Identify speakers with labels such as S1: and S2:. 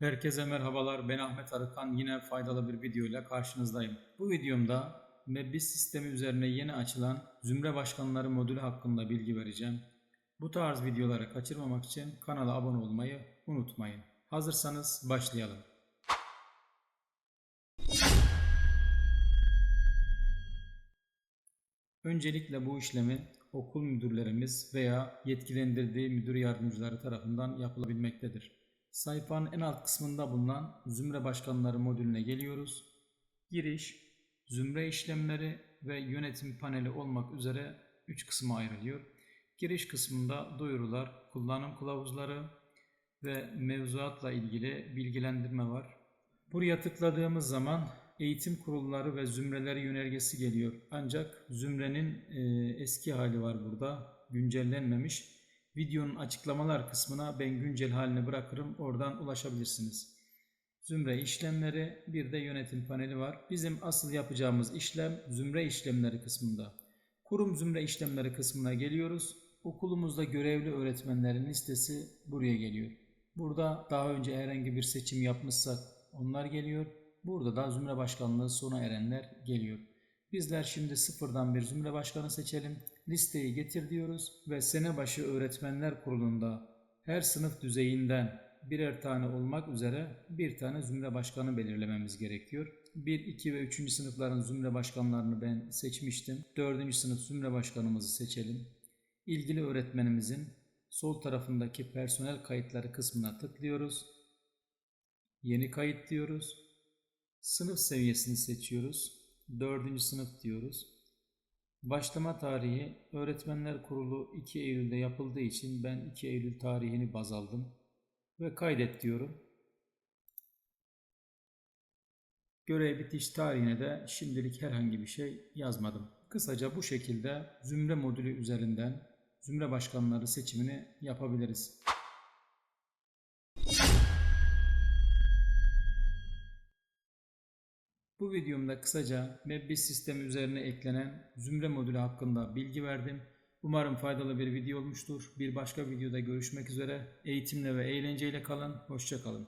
S1: Herkese merhabalar. Ben Ahmet Arıkan. Yine faydalı bir video ile karşınızdayım. Bu videomda Mebbis sistemi üzerine yeni açılan Zümre Başkanları modülü hakkında bilgi vereceğim. Bu tarz videoları kaçırmamak için kanala abone olmayı unutmayın. Hazırsanız başlayalım. Öncelikle bu işlemi okul müdürlerimiz veya yetkilendirdiği müdür yardımcıları tarafından yapılabilmektedir. Sayfanın en alt kısmında bulunan Zümre Başkanları modülüne geliyoruz. Giriş, zümre işlemleri ve yönetim paneli olmak üzere 3 kısma ayrılıyor. Giriş kısmında duyurular, kullanım kılavuzları ve mevzuatla ilgili bilgilendirme var. Buraya tıkladığımız zaman eğitim kurulları ve zümreleri yönergesi geliyor. Ancak zümrenin e, eski hali var burada. Güncellenmemiş. Videonun açıklamalar kısmına ben güncel halini bırakırım. Oradan ulaşabilirsiniz. Zümre işlemleri bir de yönetim paneli var. Bizim asıl yapacağımız işlem zümre işlemleri kısmında. Kurum zümre işlemleri kısmına geliyoruz. Okulumuzda görevli öğretmenlerin listesi buraya geliyor. Burada daha önce herhangi bir seçim yapmışsak onlar geliyor. Burada da zümre başkanlığı sona erenler geliyor. Bizler şimdi sıfırdan bir zümre başkanı seçelim. Listeyi getir diyoruz ve sene başı öğretmenler kurulunda her sınıf düzeyinden birer tane olmak üzere bir tane zümre başkanı belirlememiz gerekiyor. 1, 2 ve 3. sınıfların zümre başkanlarını ben seçmiştim. 4. sınıf zümre başkanımızı seçelim. İlgili öğretmenimizin sol tarafındaki personel kayıtları kısmına tıklıyoruz. Yeni kayıt diyoruz. Sınıf seviyesini seçiyoruz. 4. sınıf diyoruz. Başlama tarihi Öğretmenler Kurulu 2 Eylül'de yapıldığı için ben 2 Eylül tarihini baz aldım ve kaydet diyorum. Görev bitiş tarihine de şimdilik herhangi bir şey yazmadım. Kısaca bu şekilde zümre modülü üzerinden zümre başkanları seçimini yapabiliriz. Bu videomda kısaca Mebbis sistemi üzerine eklenen zümre modülü hakkında bilgi verdim. Umarım faydalı bir video olmuştur. Bir başka videoda görüşmek üzere. Eğitimle ve eğlenceyle kalın. Hoşçakalın.